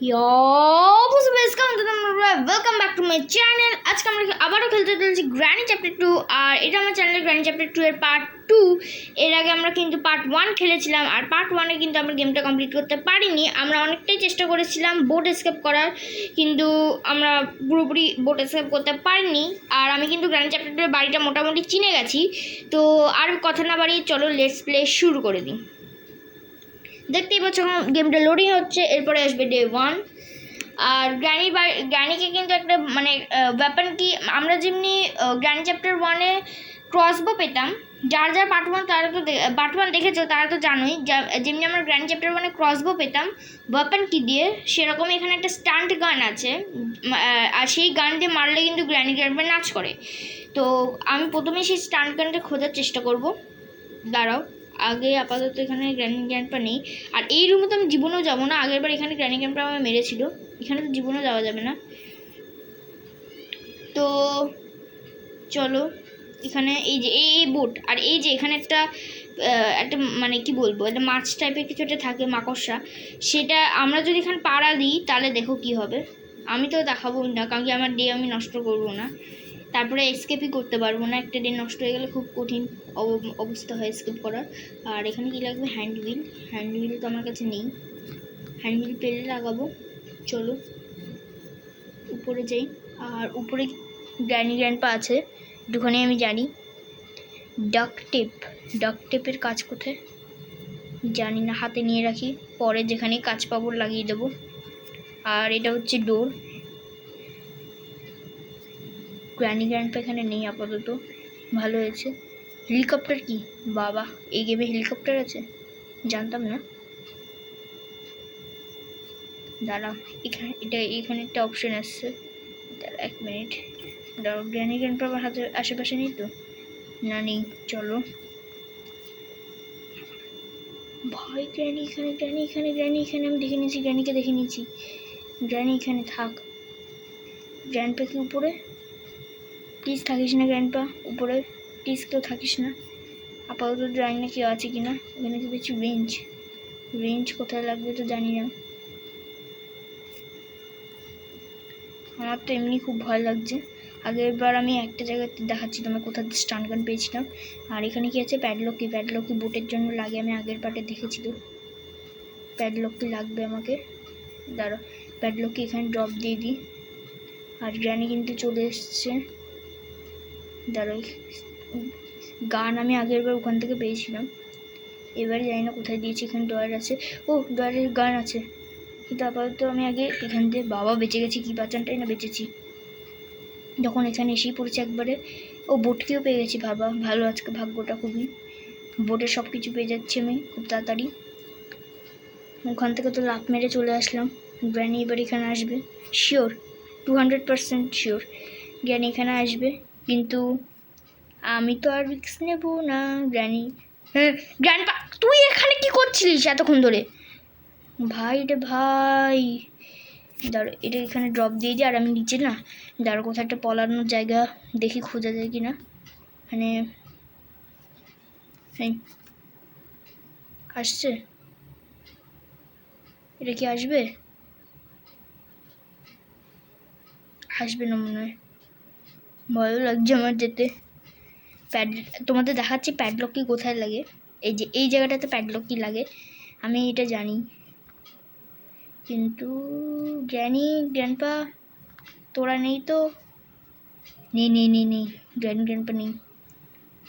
Yo, welcome back to my channel. আজকে আমরা আবারও খেলতে চলেছি গ্র্যানি চ্যাপ্টার টু আর এটা আমার চ্যানেলের গ্র্যানি চ্যাপ্টার টু এর পার্ট টু এর আগে আমরা কিন্তু পার্ট ওয়ান খেলেছিলাম আর পার্ট ওয়ানে কিন্তু আমরা গেমটা কমপ্লিট করতে পারিনি। আমরা অনেকটাই চেষ্টা করেছিলাম বোট এসকেপ করার কিন্তু আমরা পুরোপুরি বোট এসকেপ করতে পারিনি। আর আমি কিন্তু গ্র্যানি চ্যাপ্টার টু বাড়িটা মোটামুটি চিনে গেছি। তো আর কথা না বাড়িয়ে চলো লেটস প্লে শুরু করে দিই। দেখতেই পাচ্ছ গেমটা লোডিং হচ্ছে, এরপরে আসবে ডে ওয়ান আর গ্র্যানি গ্র্যানিকে কিন্তু একটা মানে ওয়েপন কি, আমরা যেমনি গ্র্যানি চ্যাপ্টার ওয়ানে ক্রসবো পেতাম, যার যার পার্ট ওয়ান তারা তো পার্ট ওয়ান দেখেছ, তারা তো জানোই যেমনি আমরা গ্র্যানি চ্যাপ্টার ওয়ানে ক্রসবো পেতাম ওয়েপন কি দিয়ে সেরকম এখানে একটা স্টান্ট গান আছে আর সেই গান দিয়ে মারলে কিন্তু গ্র্যানি গ্র্যান্ডপা নাচ করে। তো আমি প্রথমে সেই স্টান্ট গানটা খোঁজার চেষ্টা করব। দাঁড়াও। আগে আপাতত এখানে গ্র্যানি গ্র্যান্ডপা নেই। আর এই রুমে তো আমি জীবনেও যাব না। আগের বার এখানে গ্র্যানি গ্র্যান্ডপা আমায় মেরেছিল। এখানে তো জীবনেও যাওয়া যাবে না। তো চলো, এখানে এই যে, এই এই বোট। আর এই যে এখানে একটা একটা মানে কি বলব, একটা মাছ টাইপের কিছু একটা থাকে, মাকড়সা। সেটা আমরা যদি এখানে পাড়া দিই, তাহলে দেখো কি হবে। আমি তো দেখাবো না, কারণ কি আমার ডে আমি নষ্ট করব না। তারপরে এসকেপই করতে পারব না। একটা ডে নষ্ট হয়ে গেলে খুব কঠিন অব- অবস্থা হয় এসকেপ করার। আর এখানে কি লাগবে? হ্যান্ড হুইল হ্যান্ড হুইল তো আমার কাছে নেই। হ্যান্ড হুইল পেলে লাগাবো। চলো। উপরে যাই। আর উপরে গ্র্যানি গ্র্যান্ডপা আছে। একটুখানি আমি জানি। ডাক টেপ ডাক টেপের কাজ কোথায়? জানি না, হাতে নিয়ে রাখি। পরে যেখানে কাজ পাবো লাগিয়ে দেবো। আর এটা হচ্ছে ডোর গ্র্যানি গ্র্যান্ডপা এখানে নেই আপাতত। ভালো হয়েছে। হেলিকপ্টার কি? বাবা এই গেমে হেলিকপ্টার আছে? জানতাম না। দাঁড়া, এখানে এটা এখানে একটা অপশন আসছে। দাঁড়া এক মিনিট দাঁড়াও গ্র্যানি গ্র্যান্ডপা আমার হাতে আশেপাশে নেই তো? না, নেই। চলো। ভাই গ্র্যানি এখানে গ্র্যানি এখানে গ্র্যানি এখানে। আমি দেখে নিয়েছি গ্র্যানিকে দেখে নিয়েছি। গ্র্যানি এখানে থাক। গ্র্যান্ডপা কি উপরে? প্লিজ থাকিস না গ্র্যান্ডপা উপরে প্লিজ কেউ থাকিস না। আপাতত জানি না কেউ আছে কি না এখানে কি দেখছি রেঞ্জ রেঞ্জ কোথায় লাগবে তো জানি না। আমার তো এমনি খুব ভয় লাগছে। আগের বার আমি একটা জায়গাতে দেখাচ্ছি তোমার কোথাও স্টান গান পেয়েছিলাম। আর এখানে কি আছে? প্যাডলক প্যাডলক বোটের জন্য লাগে? আমি আগের পার্টে দেখেছি তো। প্যাডলক লাগবে আমাকে? দাঁড়ো প্যাডলক এখানে ড্রপ দিয়ে দিই। আর গ্র্যানি কিন্তু চলে এসছে। দাঁড়ো গান আমি আগের বার ওখান থেকে পেয়েছিলাম। এবারে জানি না কোথায় দিয়েছি, এখানে ডয়ার আছে। ও ডয়ারের গান আছে। কিন্তু আপাতত আমি আগে এখান থেকে বাবা বেঁচে গেছি, কি বাঁচানটাই না বেঁচেছি। যখন এখানে এসেই পড়েছে একবারে, ও বোটকেও পেয়ে গেছি বাবা। ভালো আজকে, ভাগ্যটা খুবই। বোটে সব কিছু পেয়ে যাচ্ছি আমি খুব তাড়াতাড়ি। ওখান থেকে তো লাফ মেরে চলে আসলাম। গ্র্যানি এবার এখানে আসবে। Sure two hundred percent sure granny এখানে আসবে। কিন্তু আমি তো আর রিক্স নেব না গ্র্যানি হ্যাঁ গ্র্যান্ডপা তুই এখানে কি করছিলিস এতক্ষণ ধরে? ভাই রে ভাই। দাঁড়ো, এটা এখানে ড্রপ দিয়ে দিই আর আমি নিচে না, দাঁড়ো, কোথাও একটা পলানোর জায়গা দেখি খোঁজা যায় কি না। মানে আসছে? এটা কি আসবে? আসবে না মনে হয়। ভয়ও লাগছে আমার যেতে। প্যাড, তোমাদের দেখাচ্ছি প্যাডলক কি কোথায় লাগে। এই যে, এই জায়গাটাতে প্যাডলক কি লাগে, আমি এটা জানি। কিন্তু গ্র্যানি, গ্র্যান্ডপা, তোরা নেই তো? নেই নেই নেই নেই গ্র্যান্ড গ্র্যান্ডপা নেই।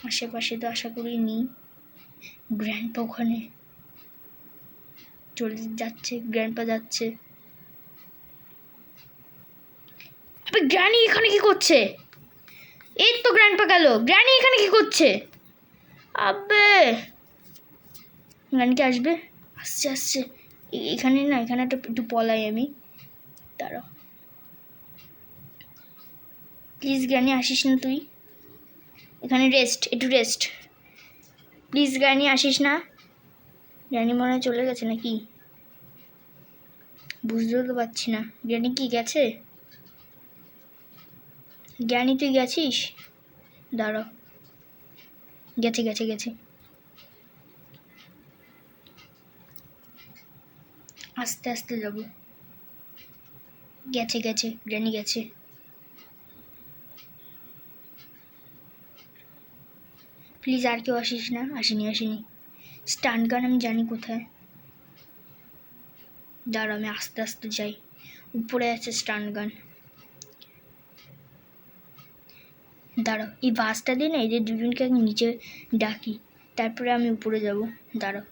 আশেপাশে তো আশা করি নেই। গ্র্যান্ডপা ওখানে। চলে, যাচ্ছে, গ্র্যান্ডপা যাচ্ছে। গ্র্যানি এখানে কি করছে? এই তো গ্র্যান্ডপা গেল। গ্র্যানি এখানে কি করছে? আবে গ্র্যানি কি আসবে? আসছে আসছে। এখানে না, এখানে একটা একটু পলাই আমি। দাঁড়াও প্লিজ গ্র্যানি, আসিস না তুই। এখানে রেস্ট একটু রেস্ট প্লিজ গ্র্যানি, আসিস না। গ্র্যানি মনে চলে গেছে নাকি? বুঝতেও তো পারছি না। গ্র্যানি কি, গেছে? জ্ঞানী তুই গেছিস? দাঁড়াও গেছে গেছে গেছে। আস্তে আস্তে যাব। গেছে গেছে গ্র্যানি গেছে। প্লিজ আর কেউ আসিস না, আসেনি আসেনি। স্টান গান আমি জানি কোথায়। দাঁড়া, আমি আস্তে আস্তে যাই। উপরে আছে স্টান গান। দাঁড়াও, এই বাসটা দিয়ে না এদের দুজনকে আগে নিচে ডাকি, তারপরে আমি উপরে যাব, দাঁড়াও।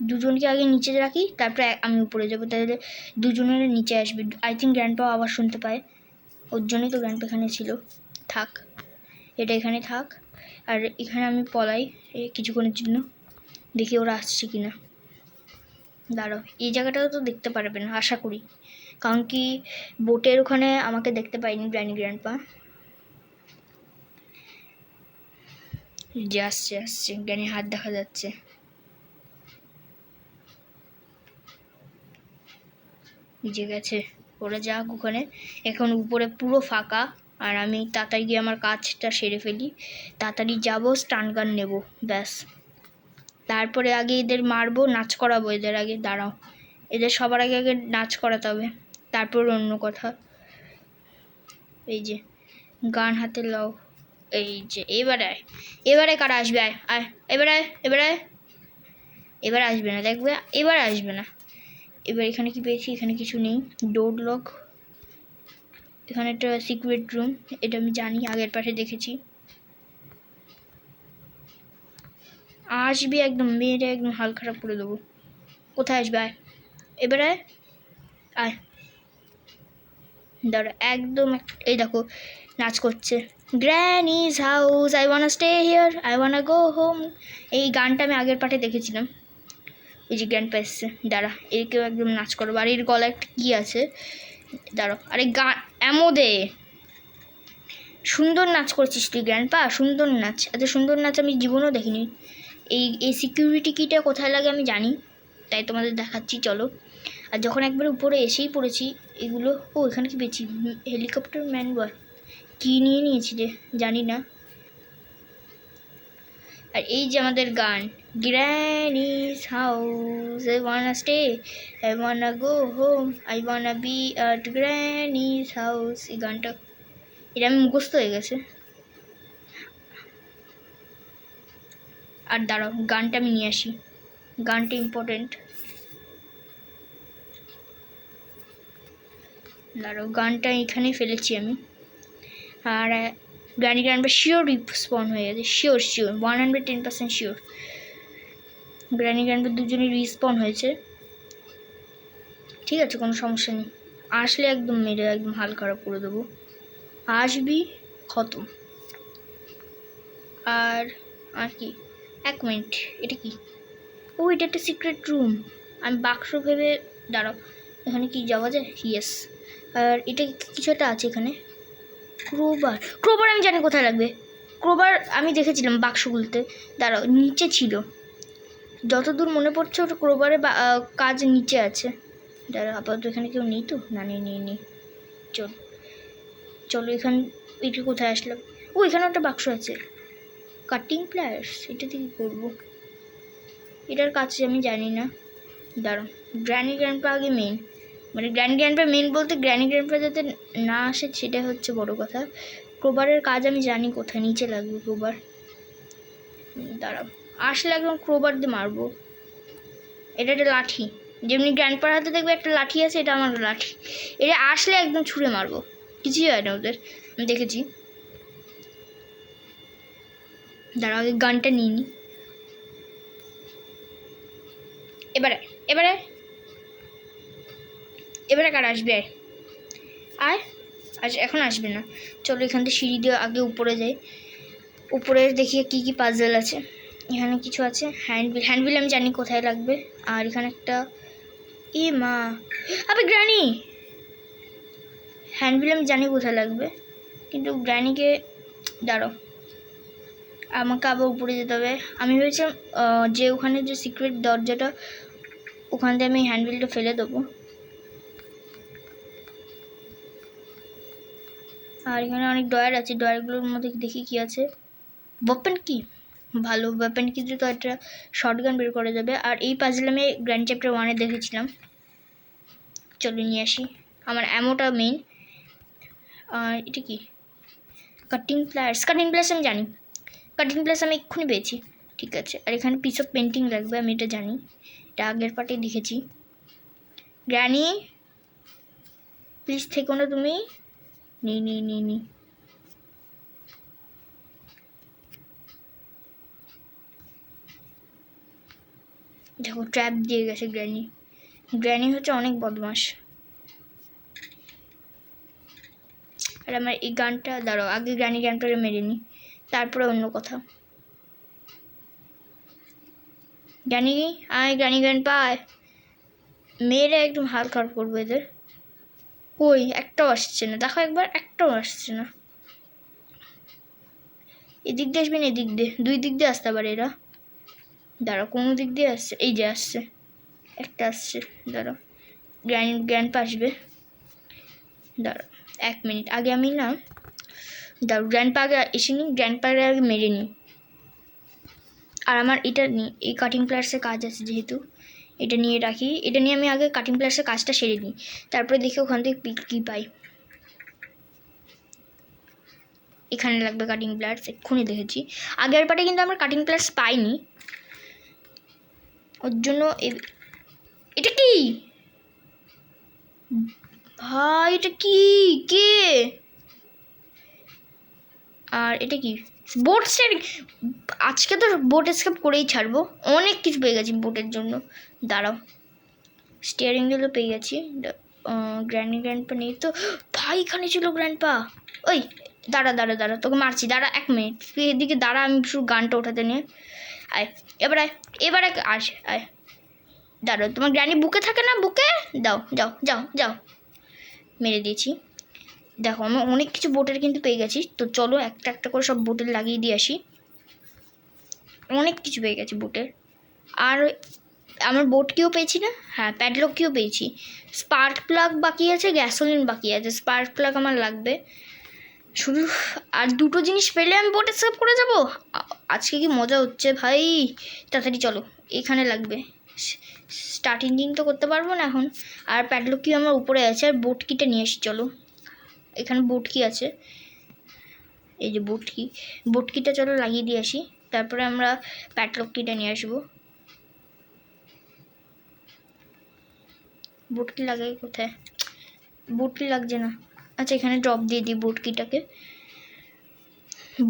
দুজনকে আগে নিচে রাখি, তারপরে আমি উপরে যাব, তাহলে দুজনের নিচে আসবে। আই থিঙ্ক গ্র্যান্ডপাও আবার শুনতে পায়, ওর জন্যই তো গ্র্যান্ডপা এখানে ছিল। থাক, এটা এখানে থাক, আর এখানে আমি পলাই কিছুক্ষণের জন্য, দেখি ওরা আসছে কি না দাঁড়াও, এই জায়গাটাও তো দেখতে পারবে না, আশা করি। কারণ কি বোটের ওখানে আমাকে দেখতে পাইনি গ্র্যানি গ্র্যান্ডপা যে আসছে আসছে জ্ঞানী হাত দেখা যাচ্ছে। যে গেছে। ওরা যাক ওখানে। এখন উপরে পুরো ফাঁকা। আর আমি তাড়াতাড়ি গিয়ে আমার কাজটা সেরে ফেলি। তাড়াতাড়ি যাব স্টান গান নেব, ব্যাস। তারপরে আগে এদের মারবো, নাচ করাবো। এদের আগে, দাঁড়াও। এদের সবার আগে আগে নাচ করাতে হবে। তারপর অন্য কথা। এই যে, গান হাতে লাও। এই যে, এবারে আয়। এবারে কারা আসবে? আয় আয়। এবারে আয় এবারে আয়। এবার আসবে না, দেখবে? এবার আসবে না। এবার এখানে কি পেয়েছি? এখানে কিছু নেই। ডোর লক এখানে একটা সিক্রেট রুম এটা আমি জানি, আগের পাশে দেখেছি। আসবি একদম, মেয়েটা একদম হাল খারাপ করে দেবো। কোথায় আসবে? আয়। এবারে আয়। দাঁড়া, একদম এক- এই দেখো, নাচ করছে। Granny's house I wanna stay here I wanna go home এই গানটা আমি আগের পাঠে দেখেছিলাম। এই যে গ্র্যান্ড এসছে, দাঁড়া একেও একদম নাচ করব আর এর গলা একটা কী আছে? দাঁড়াও, আরে গান এমদে সুন্দর নাচ করছিস তুই গ্র্যান্ডপা সুন্দর নাচ। এত সুন্দর নাচ আমি জীবনেও দেখিনি। এই এই সিকিউরিটি কিটা কোথায় লাগে আমি জানি। তাই তোমাদের দেখাচ্ছি, চলো। আর যখন একবার উপরে এসেই পড়েছি, এগুলো, ও, এখানে কি পেয়েছি? হেলিকপ্টার ম্যান বয় কী নিয়ে নিয়েছি রে? জানি না। আর এই যে আমাদের গান granny's house I wanna stay I want wanna go home I want wanna be at granny's house এই গানটা। এটা আমি মুখস্থ হয়ে গেছে। আর দাঁড়াও, গানটা আমি নিয়ে আসি। গানটা ইম্পর্টেন্ট দাঁড়াও, গানটা এখানেই ফেলেছি আমি। আর গ্র্যানি গ্র্যান্ডবা শিওর রিস্পন হয়ে গেছে sure sure one hundred ten percent sure granny grandpa দুজনেই রিস্পন হয়েছে। ঠিক আছে, কোনো সমস্যা নেই। আসলে একদম মেরে, একদম হাল খারাপ করে দেবো। আসবি, খতম। আর আর কি? এক মিনিট, এটা কি? ও, এটা একটা সিক্রেট রুম আমি বাক্স ভেবে, দাঁড়াও। এখানে কি যাওয়া যায়? ইয়েস আর, এটা কিছু একটা আছে এখানে? ক্রোবার। ক্রোবার আমি জানি কোথায় লাগবে। ক্রোবার আমি দেখেছিলাম বাক্সগুলোতে। দাঁড়াও, নিচে ছিল। যতদূর মনে পড়ছে ওটা ক্রোবারে কাজ নিচে আছে। দাঁড়া আপাতত এখানে কেউ নেই তো? না, নেই নেই নেই। চল, চলো এখান, এটা কোথায় আসলাম? ও এখানে একটা বাক্স আছে। কাটিং প্লায়ার্স এটা দিয়ে কী করব? এটার কাছে আমি জানি না। দাঁড়াও গ্র্যানি গ্র্যান্ডপা আগে মেন মানে গ্র্যান্ড গ্র্যান্ডপা মেন বলতে গ্র্যানি গ্র্যান্ডপা যাতে না আসে সেটা হচ্ছে বড় কথা। ক্রোবারের কাজ আমি জানি কোথায়, নিচে লাগবে ক্রোবার দাঁড়াও। আসলে একদম ক্রোবার দিয়ে মারবো। এটা একটা লাঠি। যেমনি গ্র্যান্ডপার হাতে দেখবে একটা লাঠি আছে, এটা আমার লাঠি। এটা আসলে একদম ছুঁড়ে মারবো। কিছুই হয় না ওদের। আমি দেখেছি। দাঁড়াও গানটা নিয়ে নিই এবারে এবারে এবারে কার আসবে? আয়। আজ এখন আসবে না। চলো এখান থেকে সিঁড়ি দিয়ে আগে উপরে যাই। উপরে দেখি কি কি পাজেল আছে। এখানে কিছু আছে। হ্যান্ডবিল হ্যান্ডবিল আমি জানি কোথায় লাগবে। আর এখানে একটা এ মা। আবে গ্রানি হ্যান্ডবিল আমি জানি কোথায় লাগবে। কিন্তু গ্রানিকে দাঁড়ো আমাকে আবার উপরে যেতে হবে। আমি ভেবেছিলাম যে ওখানে যে সিক্রেট দরজাটা, ওখান থেকে আমি হ্যান্ডবিলটা ফেলে দেবো। আর এখানে অনেক ডয়ার আছে ডয়ারগুলোর মধ্যে দেখি কি আছে। ওয়েপেন কি? ভালো ওয়েপেন কি তো একটা শর্ট গান বের করা যাবে। আর এই পাজল আমি গ্র্যান্ড চ্যাপ্টার ওয়ানে দেখেছিলাম। চলো নিয়ে আসি। আমার অ্যামোটা মেন আর এটা কি? কাটিং প্লাস কাটিং প্লাস আমি জানি। কাটিং প্লাস আমি এক্ষুনি পেয়েছি। ঠিক আছে। আর এখানে পিস অফ পেন্টিং লাগবে, আমি এটা জানি। এটা আগের পার্টে লিখেছি গ্র্যানি প্লিজ থেকো না তুমি। নি নি নি নি। দেখো ট্র্যাপ দিয়ে গেছে গ্র্যানি গ্র্যানি হচ্ছে অনেক বদমাস আর আমার এই গানটা, দাঁড়াও, আগে গ্র্যানি গানটারে মেরে নি। তারপরে অন্য কথা। গ্র্যানি আয় গ্র্যানি গান পায়। মেয়েরা একদম হাল খারাপ করব এদের। কই? একটাও আসছে না। দেখো একবার, একটাও আসছে না। এদিক দিয়ে আসবেন এদিক দিয়ে। দুই দিক দিয়ে আসতে পারে এরা। দাঁড়া কোনো দিক দিয়ে আসছে? এই যে আসছে। একটা আসছে। দাঁড়াও। গ্র্যান্ড গ্র্যান্ড আসবে। দাঁড়া এক মিনিট। আগে আমি না, দাঁড়াও, গ্র্যান্ড পা আগে এসে নিই, গ্র্যান্ড আগে মেরে নিই। আর আমার এটা নিই এই কাটিং প্লাসের কাজ আছে যেহেতু। এটা নিয়ে রাখি। এটা নিয়ে আমি আগে কাটিং প্লাসের কাজটা সেরে নিই। তারপরে দেখি ওখান থেকে কী পাই। এখানে লাগবে কাটিং প্লাস এক্ষুনি দেখেছি। আগের পাটে কিন্তু আমার কাটিং প্লাস পাইনি। ওর জন্য এটা কি? ভাই, এটা কি? কে? আর এটা কি? বোট স্টেরিং আজকে তো বোট স্কেপ করেই ছাড়বো। অনেক কিছু পেয়ে গেছি বোটের জন্য। দাঁড়াও। স্টিয়ারিং স্টিয়ারিংগুলো পেয়ে গেছি। গ্র্যান্ড গ্র্যান্ডপা নেই তো। ভাই, এখানে ছিল গ্র্যান্ডপা ওই, দাঁড়া দাঁড়া দাঁড়া, তোকে মারছি, দাঁড়া এক মিনিট তুই এদিকে দাঁড়া, আমি শুধু গানটা ওঠাতে নিয়ে। আয়, এবার আয়, এবার এক আস আয়। দাঁড়াও, তোমার গ্র্যানি বুকে থাকে না? বুকে? দাও, যাও যাও যাও। মেরে দিয়েছি। দেখো, আমি অনেক কিছু বোটের কিন্তু পেয়ে গেছি। তো চলো, একটা একটা করে সব বোটের লাগিয়ে দিয়ে আসি। অনেক কিছু পেয়ে গেছি বোটের আর আমার বোট কিও পেয়েছি না? হ্যাঁ প্যাডলক কিও পেয়েছি। স্পার্ক প্লাগ বাকি আছে গ্যাসোলিন বাকি আছে। স্পার্ক প্লাগ আমার লাগবে। শুধু, আর দুটো জিনিস পেলে আমি বোটে সেভ করে যাব? আজকে কি মজা হচ্ছে ভাই? তাড়াতাড়ি চলো, এখানে লাগবে। স্টার্ট ইঞ্জিন তো করতে পারব না এখন। আর প্যাডলক কি আমার উপরে আছে, আর বোট কিটা নিয়ে আসি, চলো। এখানে বোট কি আছে। এই যে বোট কি বোট কিটা চলো লাগিয়ে দিয়ে আসি। তারপরে আমরা প্যাডলক কিটা নিয়ে আসব। বোট কি লাগাই কোথায়? বুটকি লাগছে না। আচ্ছা এখানে ড্রপ দিয়ে দিই বুটকিটাকে।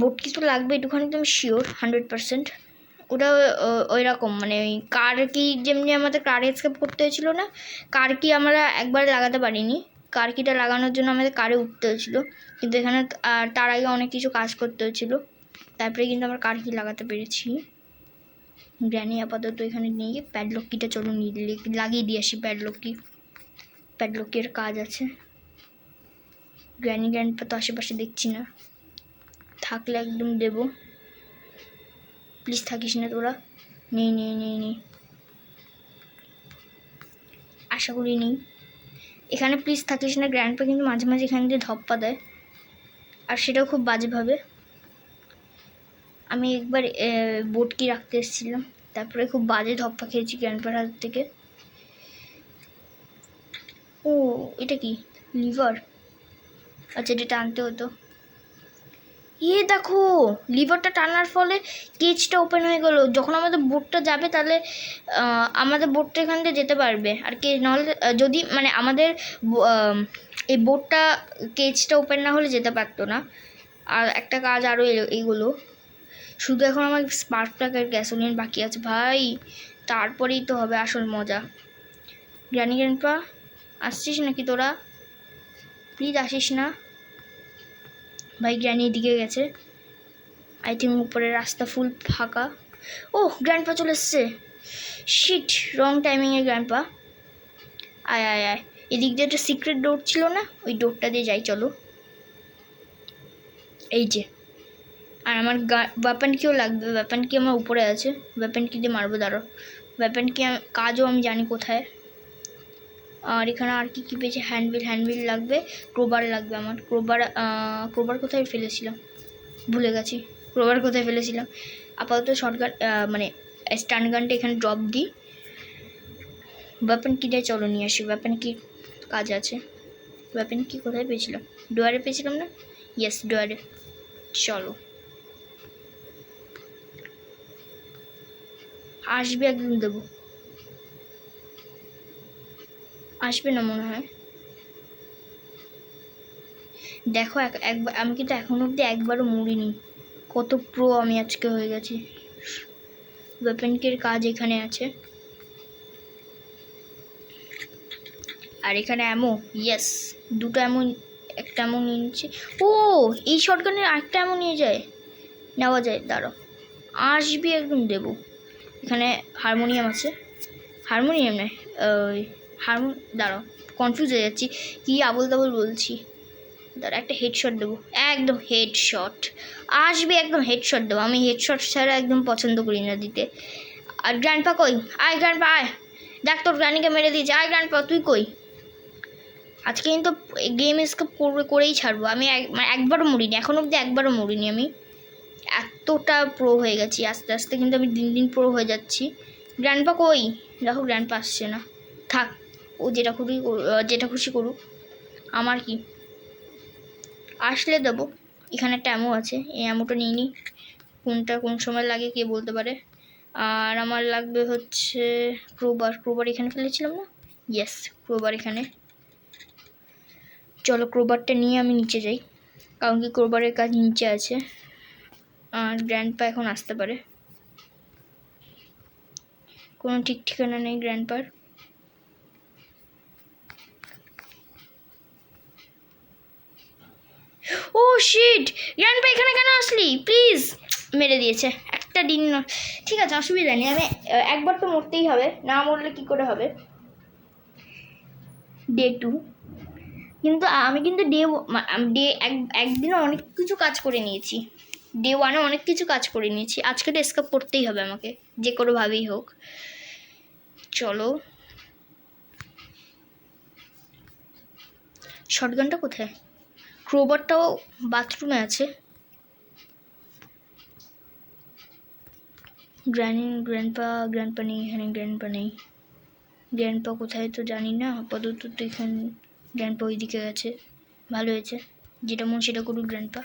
বুটকি তো লাগবে, একটুখানি আমি শিওর হান্ড্রেড পার্সেন্ট ওটা ওই রকম মানে ওই কার কি যেমনি আমাদের কার স্কেপ করতে হয়েছিল না, কার কি আমরা একবার লাগাতে পারিনি। কার কিটা লাগানোর জন্য আমাদের কারে উঠতে হয়েছিল। কিন্তু এখানে তার আগে অনেক কিছু কাজ করতে হয়েছিল। তারপরে কিন্তু আমরা কার কি লাগাতে পেরেছি। গ্র্যানি আপাতত এখানে নিয়ে প্যাডলক কিটা চলো নিয়ে লাগিয়ে দিয়ে আসি প্যাডলক কি। প্যাডলকের কাজ আছে। গ্র্যানি গ্র্যান্ডপা তো আশেপাশে দেখছি না। থাকলে একদম দেবো। প্লিজ থাকিস না তোরা। নেই নেই নেই নেই। আশা করি নেই। এখানে প্লিজ থাকিস না। গ্র্যান্ডপা কিন্তু মাঝে মাঝে এখান দিয়ে ধপ্পা দেয়। আর সেটাও খুব বাজেভাবে। আমি একবার বোটকি রাখতে এসেছিলাম। তারপরে খুব বাজে ধপ্পা খেয়েছি গ্র্যান্ডপার হাত থেকে। ও, এটা কি? লিভার? আচ্ছা এটা টানতে হতো। ইয়ে দেখো, লিভারটা টানার ফলে কেজটা ওপেন হয়ে গেলো। যখন আমাদের বোটটা যাবে, তাহলে আমাদের বোটটা এখান দিয়ে যেতে পারবে। আর কে নাহলে যদি মানে আমাদের এই বোটটা, কেজটা ওপেন না হলে যেতে পারতো না। আর একটা কাজ আরও এলো এইগুলো শুধু এখন আমার স্পার্ক প্লাগের গ্যাসোলিন বাকি আছে। ভাই, তারপরেই তো হবে আসল মজা। গ্রানি গ্র্যান্ডপা আসছিস নাকি তোরা? প্লিজ আসিস না। ভাই গ্র্যানি এদিকে গেছে। আই থিঙ্ক উপরে রাস্তা ফুল ফাঁকা। ও গ্র্যান্ডপা চলে এসছে। শিট রং টাইমিংয়ে গ্র্যান্ডপা আয় আয় আয়। এদিক দিয়ে একটা সিক্রেট ডোর ছিল না? ওই ডোরটা দিয়ে যাই, চলো। এই যে। আর আমার গা ওয়েপন কিও লাগবে। ওয়েপন কি আমার উপরে আছে। ওয়েপন কি দিয়ে মারবো দাঁড়ো ওয়েপন কি কাজও আমি জানি কোথায়। আর এখানে আর কি কী পেয়েছে? হ্যান্ডবিল হ্যান্ডবিল লাগবে ক্রোবার লাগবে আমার। ক্রোবার ক্রোবার কোথায় ফেলেছিলাম? ভুলে গেছি। ক্রোবার কোথায় ফেলেছিলাম? আপাতত শর্টগান মানে স্টান গানটা এখানে ড্রপ দিই। ওয়েপন কিটাই চলো নিয়ে আসি। ওয়েপন কি কাজ আছে? ওয়েপেন কি কোথায় পেয়েছিলাম? ডোয়ারে পেয়েছিলাম না? ইয়েস ডোয়ারে চলো। আসবে একদম দেবো। আসবে না মনে হয়। দেখো, এক- একবার, আমি কিন্তু এখন অবধি একবারও মরিনি। কত প্রো আমি আজকে হয়ে গেছি। ওয়েপেনকের কাজ এখানে আছে। আর এখানে অ্যামো ইয়েস দুটো এমন একটা এমন নিয়ে নিচ্ছে। ও, এই শটগানের আরেকটা এমন নিয়ে যায়। নেওয়া যায় দাঁড়ো আসবি একদম দেবো। এখানে হারমোনিয়াম আছে। হারমোনিয়াম নয়, ওই হারমো দাঁড়াও কনফিউজ হয়ে যাচ্ছি। কী আবল তাবল বলছি? দাঁড়া একটা হেডশট দেবো। একদম হেডশট আসবে একদম হেডশট দেবো। আমি হেডশট ছাড়া একদম পছন্দ করি না দিতে। আর গ্র্যান্ডপা কই? আয় গ্র্যান্ডপা আয়। দেখ তোর গ্রানিকে মেরে দিয়েছে। আয় গ্র্যান্ডপা তুই কই? আজকে কিন্তু গেম স্কেপ করবে, করেই ছাড়বো। আমি মানে একবারও মরিনি, এখন অবধি একবারও মরিনি আমি। এতটা প্রো হয়ে গেছি, আস্তে আস্তে কিন্তু আমি দিন দিন প্রো হয়ে যাচ্ছি। গ্র্যান্ডপা কই? দেখো গ্র্যান্ডপা আসছে না। থাক। ও যেটা করু- যেটা খুশি করুক। আমার কি? আসলে দেবো। এখানে একটা অ্যামো আছে। এই অ্যামোটা নিয়ে নিই কোনটা কোন সময় লাগে কে বলতে পারে। আর আমার লাগবে হচ্ছে ক্রোবার ক্রোবার এখানে ফেলেছিলাম না? ইয়েস ক্রোবার এখানে। চলো ক্রোবারটা নিয়ে আমি নিচে যাই। কারণ কি ক্রোবারের কাজ নিচে আছে। আর গ্র্যান্ডপা এখন আসতে পারে। কোনো ঠিক ঠিকানা নেই গ্র্যান্ডপার ও শিট গ্র্যান্ডপা এখানে কেন আসলি? প্লিজ মেরে দিয়েছে। একটা দিন ঠিক আছে, অসুবিধা নেই। আমি একবার তো মরতেই হবে। না মরলে কি করে হবে? ডে টু কিন্তু আমি কিন্তু ডে ডে এক একদিনে অনেক কিছু কাজ করে নিয়েছি। ডে ওয়ানে অনেক কিছু কাজ করে নিয়েছি। আজকে তো স্কেপ করতেই হবে আমাকে। যে কোনোভাবেই হোক। চলো। শটগানটা কোথায়? ক্রোবারটাও বাথরুমে আছে। গ্র্যানি, গ্র্যান্ডপা গ্র্যান্ডপা নেই, এখানে গ্র্যান্ডপা নেই। গ্র্যান্ডপা কোথায় তো জানি না, আপাতত তো এখানে গ্র্যান্ডপা ওইদিকে গেছে ভালো হয়েছে, যেটা মন সেটা করুক গ্র্যান্ডপা।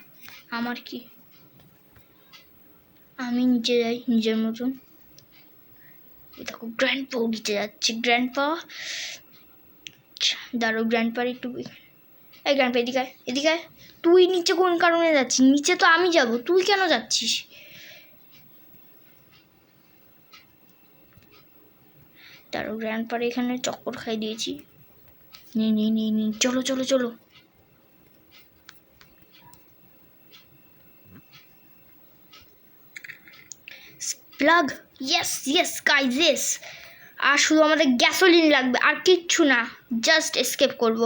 আমার কি? আমি নিচে যাই, নিজের মতন। দেখো, গ্র্যান্ডপাও নিচে যাচ্ছে। গ্র্যান্ডপা দাঁড়ো গ্র্যান্ডপার একটু এই গ্র্যান্ডপা এদিকে এদিকে তুই নিচে কোন কারণে যাচ্ছিস? নিচে তো আমি যাব, তুই কেন যাচ্ছিস? তারও গ্র্যান্ডপারে এখানে চক্কর খাই দিয়েছি। নি নি নি নি, চলো চলো চলো। Plug yes yes guys yes আর শুধু আমাদের গ্যাসোলিন লাগবে, আর কিচ্ছু না জাস্ট এসকেপ করব।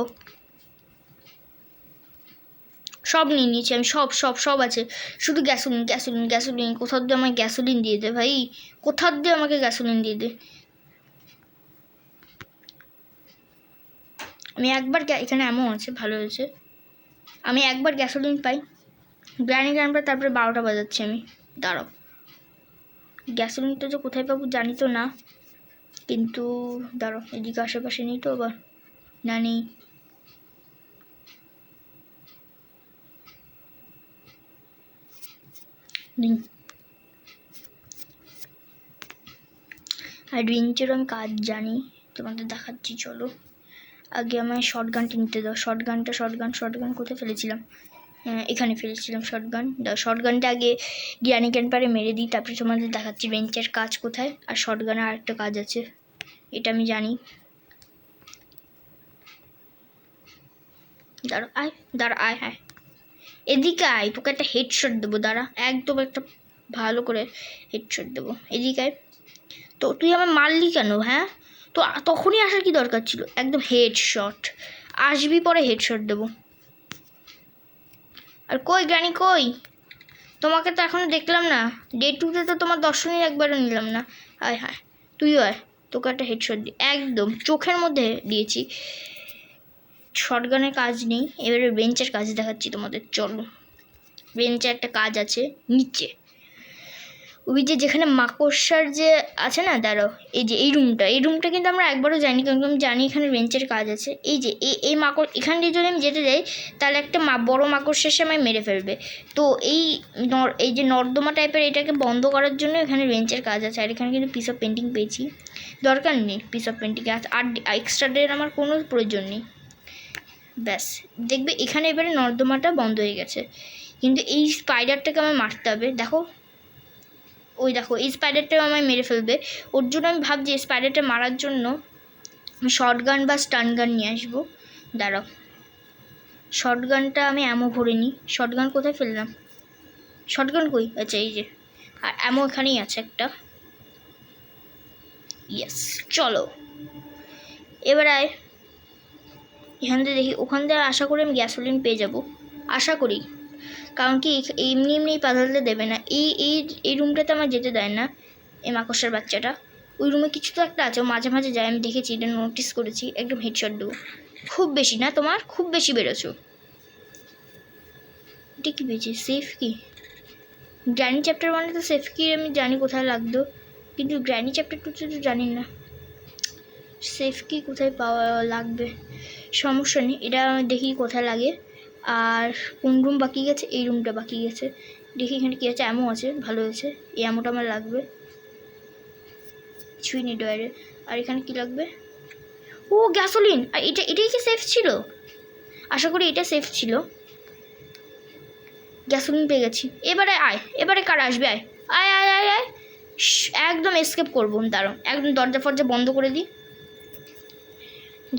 সব নিয়ে নিয়েছি, আমি সব সব সব আছে। শুধু গ্যাসোলিন গ্যাসোলিন গ্যাসোলিন কোথাও দিয়ে আমাকে গ্যাসোলিন দিয়ে দে ভাই? কোথাও দিয়ে আমাকে গ্যাসোলিন দিয়ে দে? আমি একবার এখানে এমন আছে, ভালো হয়েছে। আমি একবার গ্যাসোলিন পাই। গ্রানি গ্রানবার তারপরে বারোটা বাজাচ্ছি আমি। দাঁড়াও। গ্যাসোলিনটা যে কোথায় পাবো জানি তো না। কিন্তু দাঁড়াও, এদিকে আশেপাশে নেই তো আবার। না নেই। নেই অ্যাডভেঞ্চার আমি কাজ জানি তোমাদের দেখাচ্ছি চলো। আগে আমায় শর্ট গানটা নিতে দাও। শর্ট গানটা শর্ট গান শর্ট গান কোথায় ফেলেছিলাম? হ্যাঁ, এখানে ফেলেছিলাম শর্ট গান শর্ট গানটা আগে জ্ঞানী জ্ঞান পারে মেরে দিই তারপরে তোমাদের দেখাচ্ছি বেঞ্চের কাজ কোথায়। আর শর্ট গানে আরেকটা কাজ আছে এটা আমি জানি। দাঁড়া আয় দাঁড়া আয় আয় এদিকে আয়, তোকে একটা হেডশট দেবো, দাঁড়া। একদম একটা ভালো করে হেডশট দেবো। এদিকে আয়। তো তুই আমার মারলি কেন হ্যাঁ? তো তখনই আসার কি দরকার ছিল? একদম হেডশট আসবি পরে হেডশট দেবো। আর কই গ্রানি, কই? তোমাকে তো এখনও দেখলাম না। ডে টুতে তো তোমার দর্শনই একবারও নিলাম না। আয় হায় তুইও আয়, তোকে একটা হেডশট দি একদম চোখের মধ্যে দিয়েছি। শর্টগানের কাজ নেই, এবারে বেঞ্চের কাজ দেখাচ্ছি তোমাদের, চলো। বেঞ্চে একটা কাজ আছে, নিচে। ওই যে যেখানে মাকড়সার যে আছে না, দাঁড়াও, এই যে এই রুমটা এই রুমটা কিন্তু আমরা একবারও জানি, কারণ আমি জানি এখানে রেঞ্চের কাজ আছে। এই যে এই এই মাকড়, এখান দিয়ে যদি আমি যেতে যাই, তাহলে একটা মা, বড়ো মাকড়সা এসে আমায় মেরে ফেলবে। তো এই নর, এই যে নর্দমা টাইপের এটাকে বন্ধ করার জন্য এখানে রেঞ্চের কাজ আছে, আর এখানে কিন্তু পিস অফ পেন্টিং পেয়েছি। দরকার নেই পিস অফ পেন্টিং আর এক্সট্রা ডের আমার কোনো প্রয়োজন নেই। ব্যাস। দেখবে এখানে এবারে নর্দমাটা বন্ধ হয়ে গেছে। কিন্তু এই স্পাইডারটাকে আমার মারতে হবে। দেখো। ওই দেখো, এই স্পাইডারটাও আমায় মেরে ফেলবে। ওর জন্য আমি ভাবছি স্পাইডারটা মারার জন্য শর্ট গান বা স্টান গান নিয়ে আসব। দাঁড়াও। শর্ট গানটা আমি অ্যামো ভরে নিই। শর্ট গান কোথায় ফেললাম? শর্ট গান কই? আচ্ছা এই যে। আর অ্যামো এখানেই আছে একটা। ইয়েস চলো। এবার আয়। এখান থেকে দেখি, ওখান থেকে আশা করি আমি গ্যাসোলিন পেয়ে যাব। আশা করি। কারণ কি, এমনি এমনি পাতালতে দেবে না। এই এই এই রুমটাতে আমার যেতে দেয় না, এই মাকড়সার বাচ্চাটা। ওই রুমে কিছু তো একটা আছে মাঝে মাঝে যাই আমি দেখেছি, এটা নোটিস করেছি, একদম হেডশট দেবো। খুব বেশি না তোমার, খুব বেশি বেরোছো। এটা কি পেয়েছি? সেফ কি? গ্র্যানি চ্যাপ্টার মানে তো সেফ কি আমি জানি কোথায় লাগতো। কিন্তু গ্র্যানি চ্যাপ্টার টু তো জানি না। সেফ কি কোথায় পাওয়া লাগবে? সমস্যা নেই। এটা দেখি কোথায় লাগে। আর কোন রুম বাকি গেছে? এই রুমটা বাকি গেছে। দেখি এখানে কী আছে। অ্যামো আছে। ভালো হয়েছে। এই অ্যামোটা আমার লাগবে। কিছুই নেই ডয়ারে আর এখানে কি লাগবে? ও গ্যাসোলিন আর এটা, এটাই কি সেফ ছিল? আশা করি এটা সেফ ছিল। গ্যাসোলিন পেয়ে গেছি। এবারে আয়। এবারে কার আসবে? আয়। আয় আয় আয় আয়। একদম এসকেপ করব। দাঁড়ো একদম দরজা ফরজা বন্ধ করে দিই।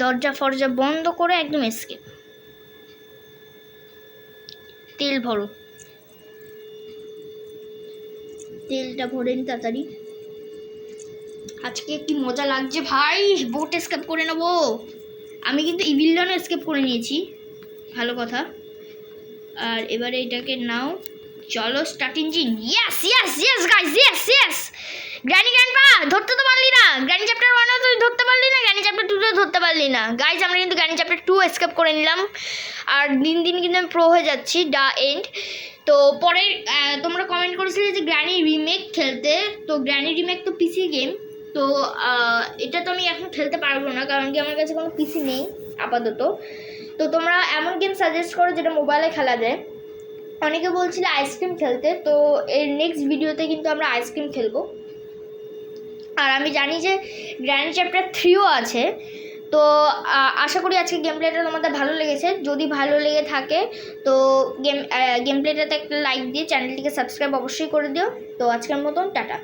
দরজা ফরজা বন্ধ করে একদম এসকেপ তেল ভরো। তেলটা ভরে নি তাড়াতাড়ি। আজকে কি মজা লাগছে ভাই? বোট এসকেপ করে নেব। আমি কিন্তু ইভিলডনও এসকেপ করে নিয়েছি। ভালো কথা। আর এবারে এটাকে নাও। চলো start engine yes yes yes guys yes yes granny grandpa ধরতে তো পারলি না। গ্র্যানি চ্যাপ্টার ওয়ানও তুই ধরতে পারলি না গ্র্যানি চ্যাপ্টার টুতেও ধরতে পারলি না। গাইজ আমরা কিন্তু গ্র্যানি চ্যাপ্টার টু এসকেপ করে নিলাম। আর দিন দিন কিন্তু আমি প্রো হয়ে যাচ্ছি ডা এন্ড তো পরে তোমরা কমেন্ট করেছিলে যে গ্র্যানি রিমেক খেলতে। তো গ্র্যানি রিমেক তো পিসি গেম তো এটা তো আমি এখন খেলতে পারব না, কারণ কি আমার কাছে কোনো পিসি নেই, আপাতত। তো তোমরা এমন গেম সাজেস্ট করো যেটা মোবাইলে খেলা যায়। অনেকে বলছিল আইসক্রিম খেলতে। তো এর নেক্সট ভিডিওতে কিন্তু আমরা আইসক্রিম খেলব। আর আমি জানি যে গ্র্যান্ড চ্যাপ্টার থ্রিও আছে। তো আশা করি আজকে গেম প্লেটা তোমাদের ভালো লেগেছে। যদি ভালো লেগে থাকে, তো গেম গেম প্লেটাতে একটা লাইক দিয়ে চ্যানেলটিকে সাবস্ক্রাইব অবশ্যই করে দিও। তো আজকের মতন, টাটা।